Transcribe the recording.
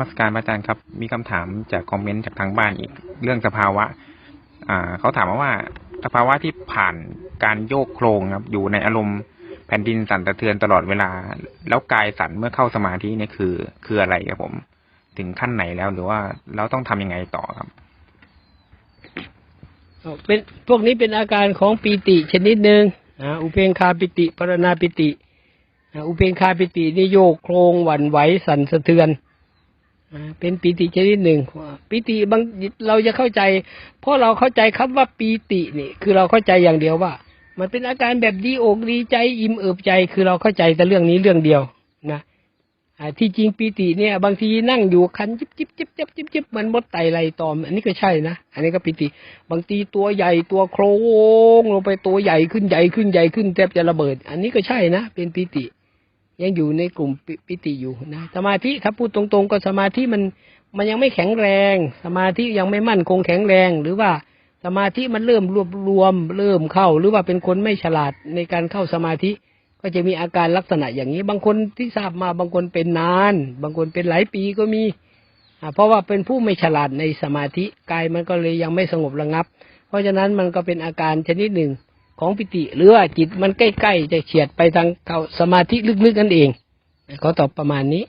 มัสการพระอาจารย์ครับ มีคำถามจากคอมเมนต์จากทางบ้านอีก เรื่องสภาวะ อ่า เขาถามมาว่า สภาวะที่ผ่านการโยกโครงครับ อยู่ในอารมณ์แผ่นดินสั่นสะเทือนตลอดเวลา แล้วกายสั่นเมื่อเข้าสมาธิเนี่ยคือ คืออะไรครับผม ถึงขั้นไหนแล้วหรือว่าเราต้องทำยังไงต่อครับเป็นพวกนี้เป็นอาการของปีติชนิดหนึ่งอุเพงคาปิติ ปรณาปิติ อุเพงคาปิตินี่โยกโครงหวั่นไหวสั่นสะเทือน เป็นปีติชนิดหนึ่งปีติบางเราจะเข้าใจ เพราะเราเข้าใจคำว่าปีตินี่ คือเราเข้าใจอย่างเดียวว่า มันเป็นอาการแบบดีอกดีใจอิ่มเอิบใจ คือเราเข้าใจแต่เรื่องนี้เรื่องเดียวนะที่จริงปีติเนี่ย บางทีนั่งอยู่คันจิบจิบจิบจิบจิบจิบมันมดไตไรตอม อันนี้ก็ใช่นะอันนี้ก็ปีติ บางทีตัวใหญ่ตัวโครงลงไปตัวใหญ่ขึ้นใหญ่ขึ้นใหญ่ขึ้นแทบจะระเบิด อันนี้ก็ใช่นะเป็นปีติ ยังอยู่ในกลุ่มปิปิติอยู่นะสมาธิถ้าพูดตรงๆ ก็สมาธิมันมันยังไม่แข็งแรง สมาธิยังไม่มั่นคงแข็งแรง หรือว่าสมาธิมันเริ่มรวบรวม เริ่มเข้า หรือว่าเป็นคนไม่ฉลาดในการเข้าสมาธิ ก็จะมีอาการลักษณะอย่างนี้ บางคนที่ทราบมาบางคนเป็นนาน บางคนเป็นหลายปีก็มีเพราะว่าเป็นผู้ไม่ฉลาดในสมาธิกายมันก็เลยยังไม่สงบระงับ เพราะฉะนั้นมันก็เป็นอาการชนิดหนึ่ง ของปิติ หรือว่าจิตมันใกล้ๆจะเฉียดไปทางเขาสมาธิลึกๆนั่นเองขอตอบประมาณนี้